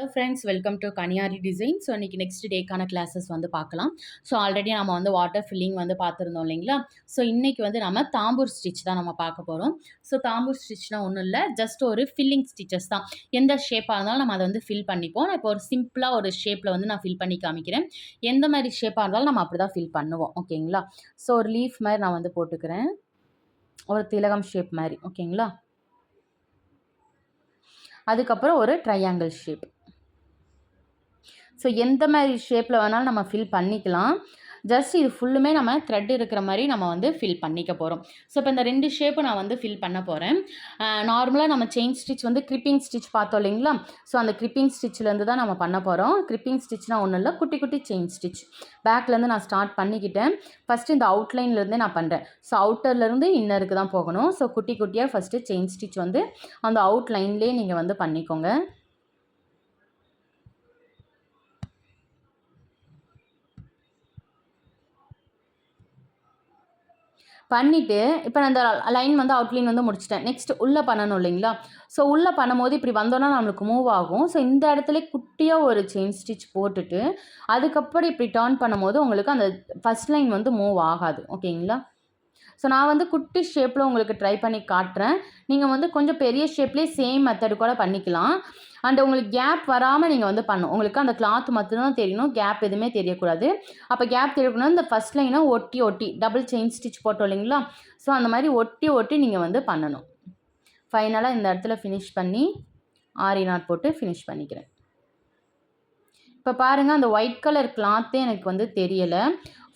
Hello friends welcome to கனியாரி design so இன்றைக்கி next டேக்கான classes வந்து பார்க்கலாம். ஸோ ஆல்ரெடி நம்ம வந்து வாட்டர் ஃபில்லிங் வந்து பார்த்துருந்தோம் இல்லைங்களா? ஸோ இன்றைக்கி வந்து நம்ம தாம்பூர் ஸ்டிச் தான் நம்ம பார்க்க போகிறோம் ஸோ தாம்பூர் ஸ்டிச்னால் ஒன்றும் இல்லை ஜஸ்ட் ஒரு ஃபில்லிங் ஸ்டிச்சஸ் தான். எந்த ஷேப்பாக இருந்தாலும் நம்ம அதை வந்து ஃபில் பண்ணிப்போம். நான் இப்போ ஒரு சிம்பிளாக ஒரு ஷேப்பில் வந்து நான் ஃபில் பண்ணி காமிக்கிறேன். எந்த மாதிரி ஷேப்பாக இருந்தாலும் நம்ம அப்படி தான் ஃபில் பண்ணுவோம் ஓகேங்களா ஸோ ஒரு லீஃப் மாதிரி நான் வந்து போட்டுக்கிறேன். ஒரு திலகம் ஷேப் மாதிரி ஓகேங்களா அதுக்கப்புறம் ஒரு ட்ரையாங்கிள் ஷேப் ஸோ எந்த மாதிரி ஷேப்பில் வேணாலும் நம்ம ஃபில் பண்ணிக்கலாம். ஜஸ்ட் இது ஃபுல்லுமே நம்ம த்ரெட் இருக்கிற மாதிரி நம்ம வந்து ஃபில் பண்ணிக்க போகிறோம் ஸோ இப்போ இந்த ரெண்டு ஷேப்பு நான் வந்து ஃபில் பண்ண போகிறேன் நார்மலாக நம்ம செயின் ஸ்டிச் வந்து கிரிப்பிங் ஸ்டிச் பார்த்தோம் இல்லைங்களா? ஸோ அந்த கிரிப்பிங் ஸ்டிச்சிலேருந்து தான் நம்ம பண்ண போகிறோம் கிரிப்பிங் ஸ்டிச்னால் ஒன்றும் இல்லை குட்டி குட்டி செயின் ஸ்டிச் பேக்லேருந்து நான் ஸ்டார்ட் பண்ணிக்கிட்டேன். ஃபஸ்ட்டு இந்த அவுட்லைன்லேருந்தே நான் பண்ணுறேன் ஸோ அவுட்டர்லேருந்து இன்னருக்கு தான் போகணும். ஸோ குட்டி குட்டியாக ஃபஸ்ட்டு செயின் ஸ்டிச் வந்து அந்த அவுட்லைன்லேயே நீங்கள் வந்து பண்ணிக்கோங்க. பண்ணிவிட்டு இப்போ நான் இந்த லைன் வந்து அவுட்லைன் வந்து முடிச்சிட்டேன். நெக்ஸ்ட் உள்ளே பண்ணணும் இல்லைங்களா? ஸோ உள்ளே பண்ணும்போது இப்படி வந்தோன்னா நம்மளுக்கு மூவ் ஆகும். ஸோ இந்த இடத்துல குட்டியாக ஒரு செயின் ஸ்டிச் போட்டுட்டு அதுக்கப்புறம் இப்படி டேர்ன் பண்ணும்போது உங்களுக்கு அந்த ஃபஸ்ட் லைன் வந்து மூவ் ஆகாது. ஓகேங்களா ஸோ நான் வந்து குட்டி ஷேப்பில் உங்களுக்கு ட்ரை பண்ணி காட்டுறேன். நீங்கள் வந்து கொஞ்சம் பெரிய ஷேப்லேயே சேம் மெத்தடு கூட பண்ணிக்கலாம். அண்ட் உங்களுக்கு கேப் வராமல் நீங்கள் வந்து பண்ணணும். உங்களுக்கு அந்த கிளாத் மட்டும்தான் தெரியணும். கேப் எதுவுமே தெரியக்கூடாது. அப்போ கேப் தெரியக்கூடாது. இந்த ஃபஸ்ட் லைனை ஒட்டி ஒட்டி டபுள் செயின் ஸ்டிச் போட்டோம் இல்லைங்களா? ஸோ அந்த மாதிரி ஒட்டி ஒட்டி நீங்கள் வந்து பண்ணணும். ஃபைனலாக இந்த இடத்துல ஃபினிஷ் பண்ணி ஆரி நாட் போட்டு ஃபினிஷ் பண்ணிக்கிறேன். இப்போ பாருங்கள் அந்த ஒயிட் கலர் கிளாத்தே எனக்கு வந்து தெரியலை.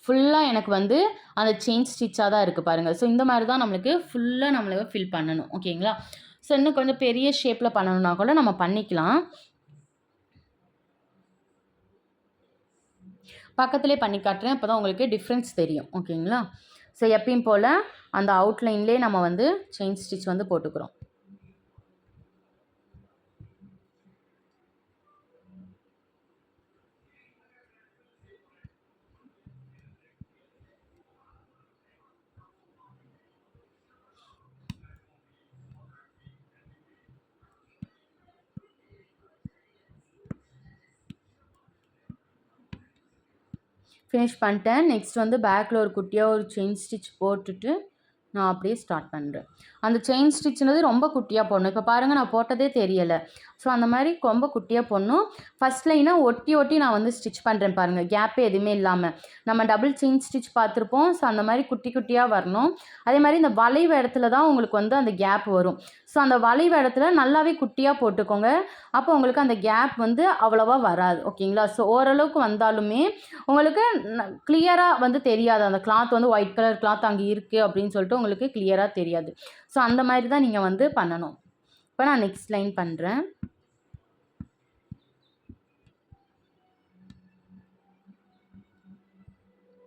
ஃபுல்லாக எனக்கு வந்து அந்த செயின் ஸ்டிச்சாக தான் இருக்குது பாருங்கள் ஸோ இந்த மாதிரி தான் நம்மளுக்கு ஃபுல்லாக நம்மளுக்கு ஃபில் பண்ணணும். ஓகேங்களா ஸோ இன்னும் கொஞ்சம் பெரிய ஷேப்பில் பண்ணணுன்னா கூட நம்ம பண்ணிக்கலாம். பக்கத்துலேயே பண்ணி காட்டுறேன். அப்போ தான் உங்களுக்கு டிஃப்ரென்ஸ் தெரியும். ஓகேங்களா ஸோ எப்பயும் போல் அந்த அவுட்லைன்லேயே நம்ம வந்து செயின் ஸ்டிச் வந்து போட்டுக்கிறோம். ஃபினிஷ் பண்ணிட்டேன். நெக்ஸ்ட் வந்து பேக்கில் ஒரு குட்டியாக ஒரு செயின் ஸ்டிச் போட்டுட்டு நான் அப்படியே ஸ்டார்ட் பண்ணுறேன் அந்த செயின் ஸ்டிச்னது ரொம்ப குட்டியாக போடணும். இப்போ பாருங்கள் நான் போட்டதே தெரியலை. ஸோ அந்த மாதிரி ரொம்ப குட்டியாக போடணும் ஃபஸ்ட் லைனாக ஒட்டி ஒட்டி நான் வந்து ஸ்டிச் பண்ணுறேன் பாருங்கள் கேப்பே எதுவுமே இல்லாமல் நம்ம டபுள் செயின் ஸ்டிச் பார்த்துருப்போம். ஸோ அந்த மாதிரி குட்டி குட்டியாக வரணும். அதே மாதிரி இந்த வளைவு இடத்துல தான் உங்களுக்கு வந்து அந்த கேப் வரும். ஸோ அந்த வளைவு இடத்துல நல்லாவே குட்டியாக போட்டுக்கோங்க. அப்போ உங்களுக்கு அந்த கேப் வந்து அவ்வளோவா வராது. ஓகேங்களா ஸோ ஓரளவுக்கு வந்தாலுமே உங்களுக்கு கிளியராக வந்து தெரியாது. அந்த கிளாத் வந்து ஒயிட் கலர் கிளாத் அங்கே இருக்குது அப்படின்னு சொல்லிட்டு உங்களுக்கு கிளியராக தெரியாது. ஸோ அந்த மாதிரி தான் நீங்கள் வந்து பண்ணணும். இப்போ நான் நெக்ஸ்ட் லைன் பண்ணுறேன்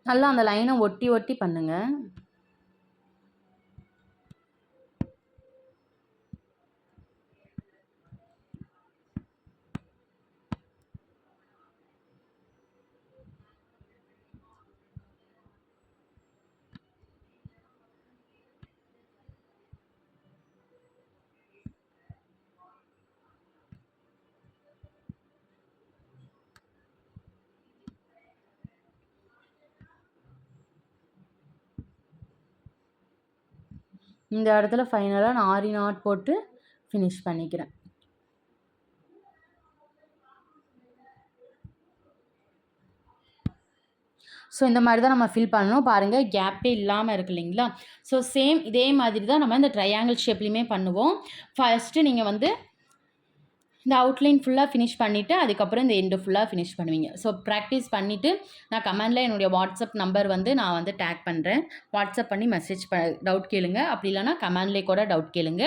நல்லா அந்த லைனை ஒட்டி ஒட்டி பண்ணுங்கள் இந்த இடத்துல ஃபைனலாக நான் ஆரி நாட் போட்டு ஃபினிஷ் பண்ணிக்கிறேன். ஸோ இந்த மாதிரி தான் நம்ம ஃபில் பண்ணணும். பாருங்கள் கேப்பே இல்லாமல் இருக்கு இல்லைங்களா? ஸோ சேம் இதே மாதிரி தான் நம்ம இந்த ட்ரையாங்கிள் ஷேப்லேயுமே பண்ணுவோம். ஃபஸ்ட்டு நீங்கள் வந்து இந்த அவுட்லைன் ஃபுல்லாக ஃபினிஷ் பண்ணிவிட்டு அதுக்கப்புறம் இந்த எண்டு ஃபுல்லாக ஃபினிஷ் பண்ணுவீங்க. ஸோ ப்ராக்டிஸ் பண்ணிவிட்டு நான் கமெண்டில் என்னுடைய வாட்ஸ்அப் நம்பர் வந்து நான் வந்து டேக் பண்ணுறேன் வாட்ஸ்அப் பண்ணி மெசேஜ் ப டவுட் கேளுங்க. அப்படி இல்லைனா கமெண்ட்லேயே கூட டவுட் கேளுங்க.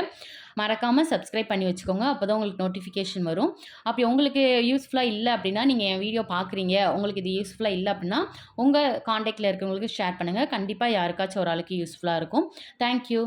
மறக்காமல் சப்ஸ்கிரைப் பண்ணி வச்சுக்கோங்க. அப்போ தான் உங்களுக்கு நோட்டிஃபிகேஷன் வரும். அப்படி உங்களுக்கு யூஸ்ஃபுல்லாக இல்லை அப்படின்னா நீங்கள் என் வீடியோ பார்க்குறீங்க உங்களுக்கு இது யூஸ்ஃபுல்லாக இல்லை அப்படின்னா உங்கள் காண்டாக்டில் இருக்கிறவங்களுக்கு ஷேர் பண்ணுங்கள் கண்டிப்பாக யாருக்காச்சும் ஒரு ஆளுக்கு யூஸ்ஃபுல்லாக இருக்கும். தேங்க்யூ